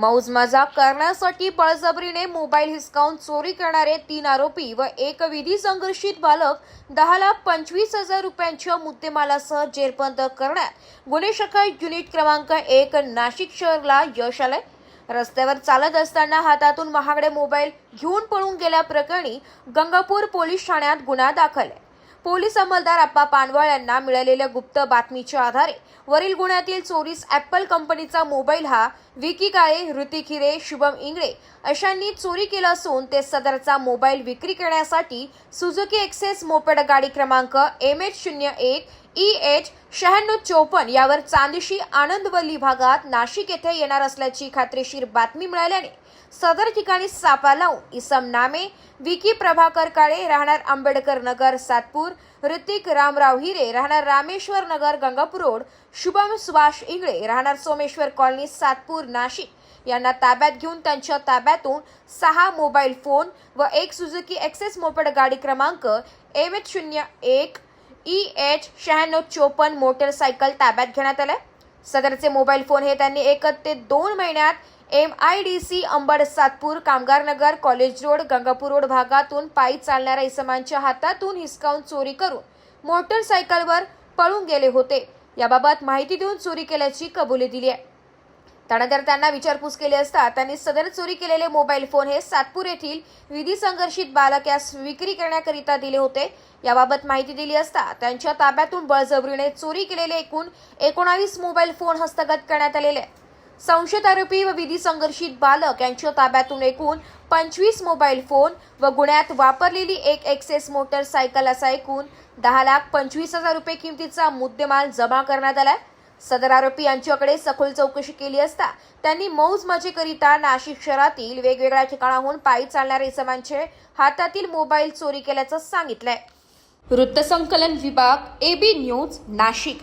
मौजमजाक करण्यासाठी बळजबरीने मोबाईल हिसकावून चोरी करणारे तीन आरोपी व एक विधी संघर्षित बालक दहा लाख पंचवीस हजार रुपयांच्या मुद्देमालासह जेरबंद करण्यात. गुन्हे शाखा युनिट क्रमांक एक नाशिक शहरला यश आलंय. रस्त्यावर चालत असताना हातातून महागडे मोबाईल घेऊन पळून गेल्याप्रकरणी गंगापूर पोलीस ठाण्यात गुन्हा दाखल आहे. पोलीस अंमलदार अप्पा पानवळ यांना मिळालेल्या गुप्त बातमीच्या आधारे वरील गुन्ह्यातील चोरीस ॲपल कंपनीचा मोबाईल हा विकी काळे ऋतिक हिरे शुभम इंगळे अशांनी चोरी केला असून ते सदरचा मोबाईल विक्री करण्यासाठी सुझुकी एक्सेस मोपेड गाडी क्रमांक एम एच शून्य एक ई एच शहाण्णव चोपन्न यावर चांदिशी आनंदवल्ली भागात नाशिक येथे येणार असल्याची खात्रीशीर बातमी मिळाल्याने सदर ठिकाणी सापा लावून इसम नामे विकी प्रभाकर काळे राहणार आंबेडकर नगर सातपूर ऋतिक रामराव हिरे राहणार रामेश्वर नगर गंगापूर रोड शुभम सुभाष इंगळे राहणार सोमेश्वर कॉलनी सातपूर नाशिक. यांना ताब्यात घेऊन त्यांच्या ताब्यातून सहा मोबाईल फोन व एक सुझुकी एक्सेस मोपड गाडी क्रमांक एम एच शून्य एक ई एच शहाण्णव चोपन्न मोटरसायकल ताब्यात घेण्यात आलाय. सदरचे मोबाईल फोन हे त्यांनी एक ते दोन महिन्यात M I D C Ambad Satpur Kamgar Nagar college road Gangapur road भागातून पायी चालणाऱ्या इसमांच्या हातातून हिसकावून चोरी करून मोटरसायकलवर पळून गेले होते. याबाबत माहिती देऊन चोरी केल्याची कबुली दिली आहे. त्यानंतर त्यांना विचारपूस केली असता त्यांनी सदर चोरी केलेले मोबाईल फोन हे सातपूर येथील विधी संघर्षित बालक यास विक्री करण्याकरिता दिले होते. याबाबत माहिती दिली असता त्यांच्या ताब्यातून बळजबरीने चोरी केलेले एकूण एकोणावीस मोबाईल फोन हस्तगत करण्यात आलेले संशयित आरोपी व विधी संघर्षित बालक यांच्या ताब्यातून एकूण पंचवीस मोबाईल फोन व गुन्ह्यात वापरलेली एक एक्सेस मोटरसायकल असा एकूण दहा लाख पंचवीस हजार रुपये किमतीचा मुद्देमाल जमा करण्यात आलाय. सदर आरोपी यांच्याकडे सखोल चौकशी केली असता त्यांनी मौज मजेकरिता नाशिक शहरातील वेगवेगळ्या ठिकाणाहून पायी चालणाऱ्या इसमांचे हातातील मोबाईल चोरी केल्याचं सांगितलंय. वृत्तसंकलन विभाग एबी न्यूज नाशिक.